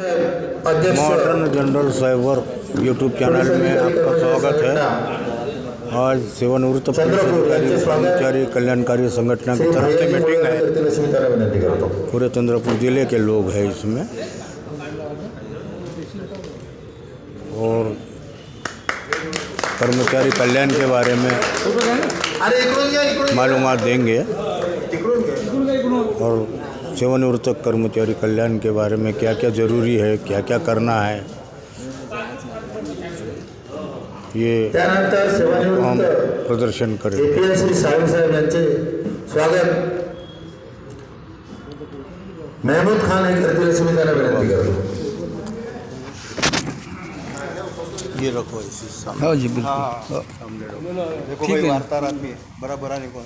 Modern general cyber YouTube channel में आपका स्वागत है। आज सेवानिवृत्त कर्मचारी कल्याणकारी संगठन की तरफ़ से मीटिंग है। पूरे चंद्रपुर ज़िले के लोग हैं इसमें। और कर्मचारी कल्याण के बारे में मालूमात देंगे। और सेवानिवृत्त कर्मचारी कल्याण के बारे में क्या क्या ज़रूरी है क्या क्या करना है? ये हम प्रदर्शन करेंगे। श्री साहेब साहेब यांचे स्वागत. मेहमूद खान हे करतील अशी मी त्यांना विनंती करतो ये रखो इसी सामने। हो जी बिल्कुल. हो. सामने रखो। देखो भाई वार्ताहर आदमी है। बराबर आने को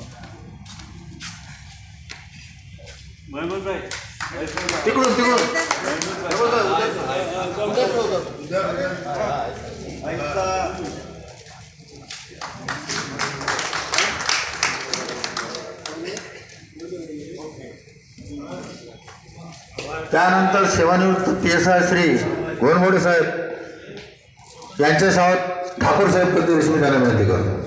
तिकडून तिकडून त्यानंतर सेवानिवृत्त P S I Shri Gonmode saheb यांच्यासह ठाकूर साहेब करतील अशी माहिती त्यांना विनंती करतो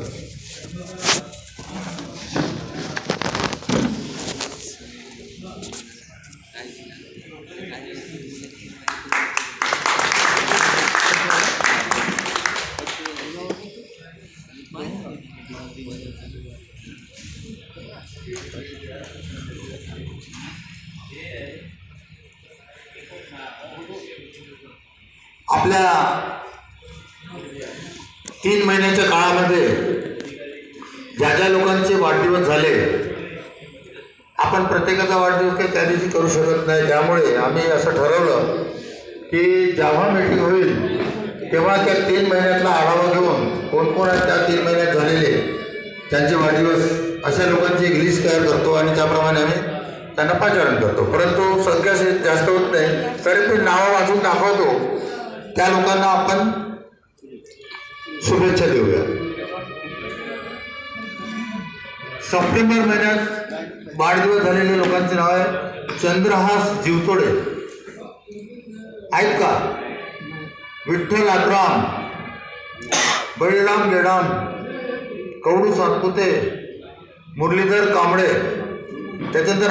आपल्या तीन महिन्याच्या काळामध्ये ज्या ज्या लोकांचे वाढदिवस झाले आपण प्रत्येकाचा वाढदिवस काही त्या दिवशी करू शकत नाही. त्यामुळे आम्ही असं ठरवलं की जेव्हा मीटिंग होईल तेव्हा त्या तीन महिन्यातला आढावा घेऊन कोण कोण आहेत त्या तीन महिन्यात झालेले त्यांचे वाढदिवस अशा लोकांची एक लिस्ट तयार करतो आणि त्याप्रमाणे आम्ही त्यांना पाचारण करतो. परंतु संख्या जास्त होत नाही तरी मी नावं वाचून दाखवतो. त्या लोकांना आपण शुभेच्छा देऊया. सप्टेंबर महिन्यात वाढदिवस झालेल्या लोकांचे नाव आहे चंद्रहास जीवतोडे. आहेत का विठ्ठल आत्राम बळीराम गेडाम कवडू सातपुते मुरलीधर कांबळे त्याच्यानंतर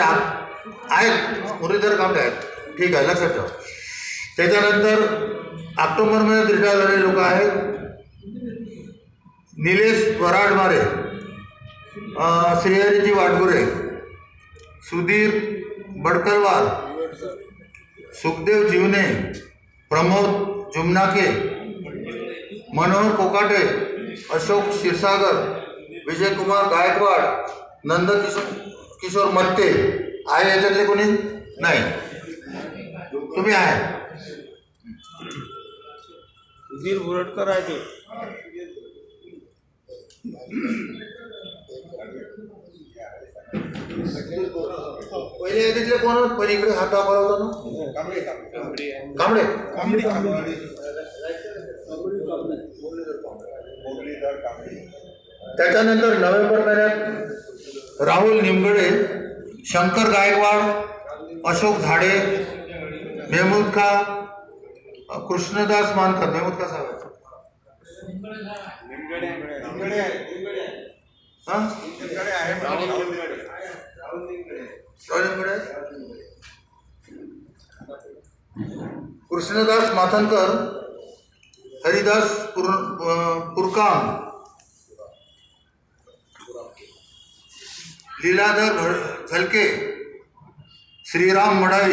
आहेत मुरलीधर कांबळे आहेत. ठीक आहे लक्षात ठेवा. त्याच्यानंतर ऑक्टोबर महिन्यात रिटायर झालेले लोक आहेत. निलेश वराडमारे श्रीहरीजी वाटगुरे सुधीर बडकलवार सुखदेव जीवने प्रमोद जुमनाके मनोहर कोकाटे अशोक क्षीरसागर विजयकुमार गायकवाड नंद किशोर मत्ते. आहे याच्यातले कोणी? नाही. तुम्ही आहे. सुधीर बुरटकर आहे ते. पहिले यादीतले कोण? पहिले इकडे हात दाखवला होता ना. कांबळे. त्याच्यानंतर नोव्हेंबर महिन्यात राहुल निमगडे शंकर गायकवाड अशोक झाडे मेहमूद खा कृष्णदास मानकर हा? राहुल निमगडे. कृष्णदास माथनकर हरिदास पुरकाम लीलाधर झलके श्रीराम मडावी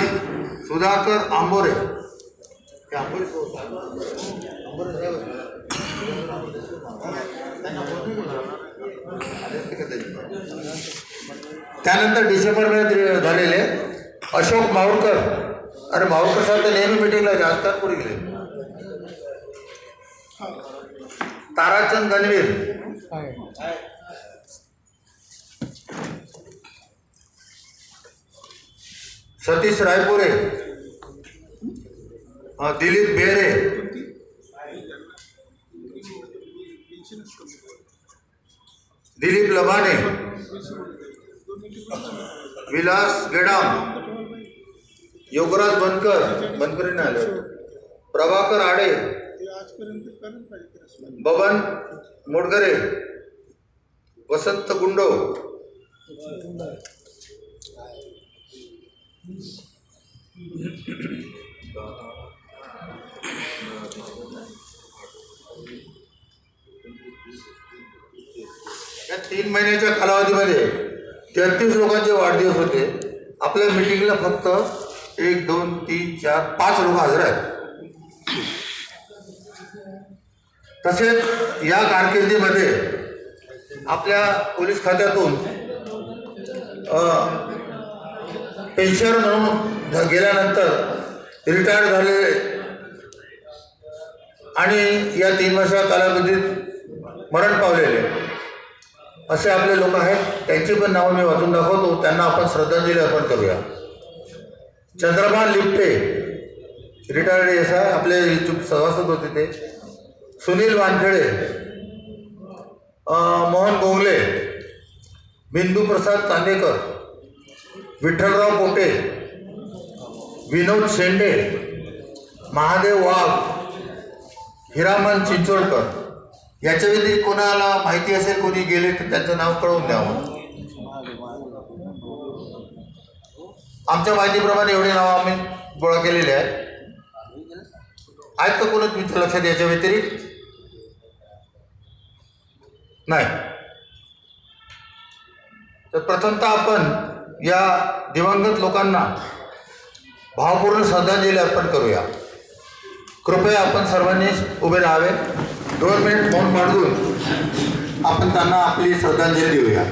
सुधाकर आंबोरे हे आंबोरे कोण? आंबोरे साहेब. त्यानंतर डिसेंबर महिन्यात झालेले अशोक माहुरकर अरे माहुरकर साहेब तर नेहमी मिटिंगला जास्त पुढे गेले. ताराचंद गणवीर. सतीश रायपुरे. दिलीप बेरे. दिलीप लबाने. विलास गेडाम. योगराज बनकर. बनकरी आले. प्रभाकर आडे. बबन मोडगरे. वसंत गुंडो. महिन्याच्या कालावधीमध्ये तेहतीस लोकांचे वाढदिवस होते. आपल्या मिटिंगला फक्त एक दोन तीन चार पाच लोक हजर आहेत. तसेच या कारकिर्दीमध्ये आपल्या पोलीस खात्यातून पेन्शन म्हणून गेल्यानंतर रिटायर झालेले आणि या तीन वर्षा कालावधीत मरण पावलेले. असे आपले लोक आहेत. त्यांची पण नावं मी वाचून दाखवतो. त्यांना आपण श्रद्धांजली अर्पण करूया. Chandrabhan Lipte. Retired S I आपले सभासद होते ते. सुनील वानखेडे. मोहन गोंगले. बिंदू प्रसाद चांदेकर. विठ्ठलराव पोटे. विनोद शेंडे. महादेव वाघ. हिरामन चिंचोडकर याच्या व्यतिरिक्त कोणाला माहिती असेल कोणी गेले तर त्यांचं नाव कळवून द्यावं. आमच्या माहितीप्रमाणे एवढे नावं आम्ही गोळा केलेले आहेत. आहेत का कोणच तुमच्या लक्षात याच्या व्यतिरिक्त? नाही. तर प्रथमतः आपण या दिवंगत लोकांना भावपूर्ण श्रद्धांजली अर्पण करूया. कृपया आपण सर्वांनी उभे राहावे. दोन मिनिट मौन आपण त्यांना आपली श्रद्धांजली देऊया.